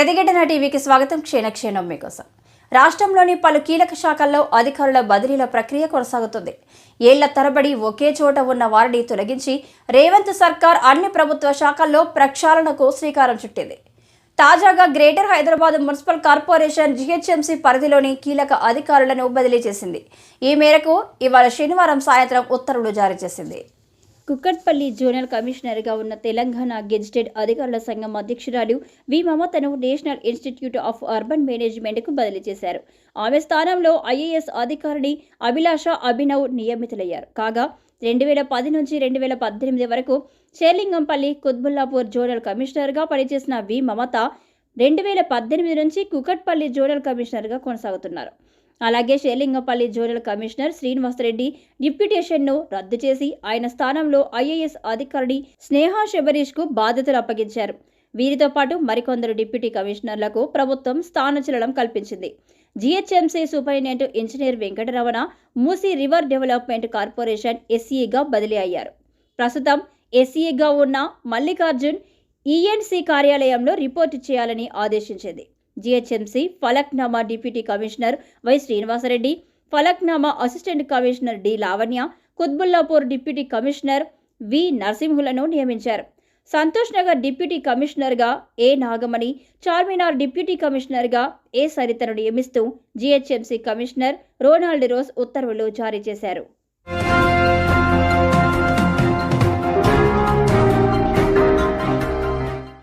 ప్రతిఘటన టీవీకి స్వాగతం. క్షీణక్షీణం మీకోసం. రాష్ట్రంలోని పలు కీలక శాఖల్లో అధికారుల బదిలీల ప్రక్రియ కొనసాగుతుంది. ఏళ్ళ తరబడి ఒకే చోట ఉన్న వారిని తొలగించి రేవంత్ సర్కార్ అన్ని ప్రభుత్వ శాఖల్లో ప్రక్షాళనకు శ్రీకారం చుట్టింది. తాజాగా greater Hyderabad municipal corporation GHMC పరిధిలోని కీలక అధికారులను బదిలీ చేసింది. ఈ మేరకు ఇవాళ శనివారం సాయంత్రం ఉత్తర్వులు జారీ చేసింది. కుక్కట్పల్లి జోనల్ కమిషనర్గా ఉన్న తెలంగాణ గెజిటెడ్ అధికారుల సంఘం అధ్యక్షురాలు వి మమతను నేషనల్ ఇన్స్టిట్యూట్ ఆఫ్ అర్బన్ మేనేజ్మెంట్కు బదిలీ చేశారు. ఆమె స్థానంలో ఐఏఎస్ అధికారిని అభిలాష అభినవ్ నియమితులయ్యారు. కాగా రెండు వేల పది నుంచి రెండు వేల పద్దెనిమిది వరకు షేర్లింగంపల్లి కుత్బుల్లాపూర్ జోనల్ కమిషనర్గా పనిచేసిన వి మమత రెండు వేల పద్దెనిమిది నుంచి కుకట్పల్లి జోనల్ కమిషనర్గా కొనసాగుతున్నారు. అలాగే షేర్లింగంపల్లి జోనల్ కమిషనర్ శ్రీనివాసరెడ్డి డిప్యూటేషన్ను రద్దు చేసి ఆయన స్థానంలో ఐఏఎస్ అధికారిని స్నేహ శబరీష్కు బాధ్యతలు అప్పగించారు. వీరితో పాటు మరికొందరు డిప్యూటీ కమిషనర్లకు ప్రభుత్వం స్థానచలనం కల్పించింది. GHMC superintendent engineer Venkataramana Musi river development corporation ఎస్సీగా బదిలీ అయ్యారు. ప్రస్తుతం ఎస్సీగా ఉన్న మల్లికార్జున్ ఈఎన్సీ కార్యాలయంలో రిపోర్టు చేయాలని ఆదేశించింది. GHMC Falaknuma deputy commissioner Y Srinivasa Reddy Falaknuma assistant commissioner D Lavanya Qutbullapur deputy commissioner V నరసింహులను నియమించారు. సంతోష్ నగర్ డిప్యూటీ కమిషనర్గా ఏ నాగమణి చార్మినార్ డిప్యూటీ కమిషనర్గా ఏ సరితను నియమిస్తూ జీహెచ్ఎంసీ కమిషనర్ రోనాల్డ్ రోస్ ఉత్తర్వులు జారీ చేశారు.